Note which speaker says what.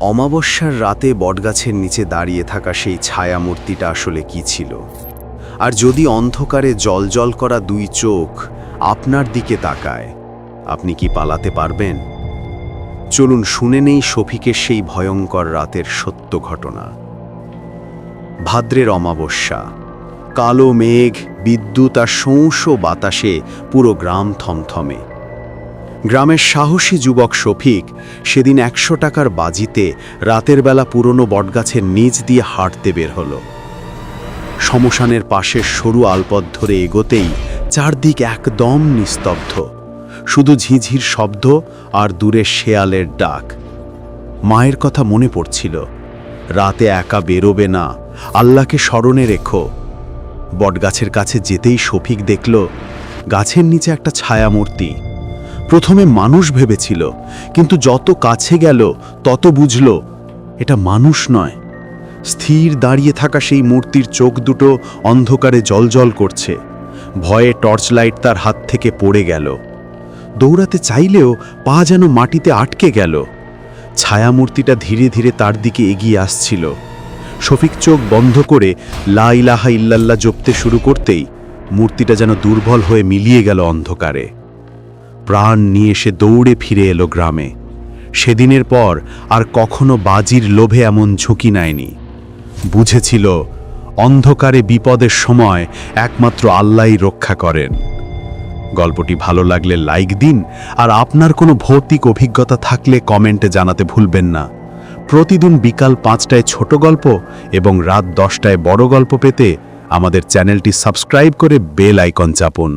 Speaker 1: অমাবস্যার রাতে বটগাছের নিচে দাঁড়িয়ে থাকা সেই ছায়া মূর্তিটা আসলে কি ছিল? আর যদি অন্ধকারে জলজল করা দুই চোখ আপনার দিকে তাকায়, আপনি কি পালাতে পারবেন? চলুন শুনে নেই শফিকের সেই ভয়ঙ্কর রাতের সত্য ঘটনা। ভাদ্রের অমাবস্যা, কালো মেঘ, বিদ্যুৎ আর সৌঁস বাতাসে পুরো গ্রাম থমথমে। গ্রামের সাহসী যুবক শফিক সেদিন একশো টাকার বাজিতে রাতের বেলা পুরনো বটগাছের নিচ দিয়ে হাঁটতে বের হল। শ্মশানের পাশের সরু আলপথ ধরে এগোতেই চারদিক একদম নিস্তব্ধ। শুধু ঝিঝির শব্দ আর দূরে শেয়ালের ডাক। মায়ের কথা মনে পড়ছিল, রাতে একা বেরোবে না, আল্লাহকে স্মরণে রেখো। বটগাছের কাছে যেতেই শফিক দেখল, গাছের নিচে একটা ছায়া মূর্তি প্রথমে মানুষ ভেবেছিল, কিন্তু যত কাছে গেল, তত বুঝল, এটা মানুষ নয়। স্থির দাঁড়িয়ে থাকা সেই মূর্তির চোখ দুটো অন্ধকারে জলজল করছে। ভয়ে টর্চ লাইট তার হাত থেকে পড়ে গেল। দৌড়াতে চাইলেও পা যেন মাটিতে আটকে গেল। ছায়ামূর্তিটা ধীরে ধীরে তার দিকে এগিয়ে আসছিল। শফিক চোখ বন্ধ করে লা ইলাহা ইল্লাল্লাহ জপতে শুরু করতেই মূর্তিটা যেন দুর্বল হয়ে মিলিয়ে গেল অন্ধকারে। প্রাণ নিয়ে সে দৌড়ে ফিরে এলো গ্রামে। সেদিনের পর আর কখনো বাজির লোভে এমন ঝুঁকি নেয়নি। বুঝেছিল, অন্ধকারে বিপদের সময় একমাত্র আল্লাহই রক্ষা করেন। গল্পটি ভালো লাগলে লাইক দিন, আর আপনার কোনো ভৌতিক অভিজ্ঞতা থাকলে কমেন্টে জানাতে ভুলবেন না। প্রতিদিন বিকাল পাঁচটায় ছোট গল্প এবং রাত দশটায় বড় গল্প পেতে আমাদের চ্যানেলটি সাবস্ক্রাইব করে বেল আইকন চাপুন।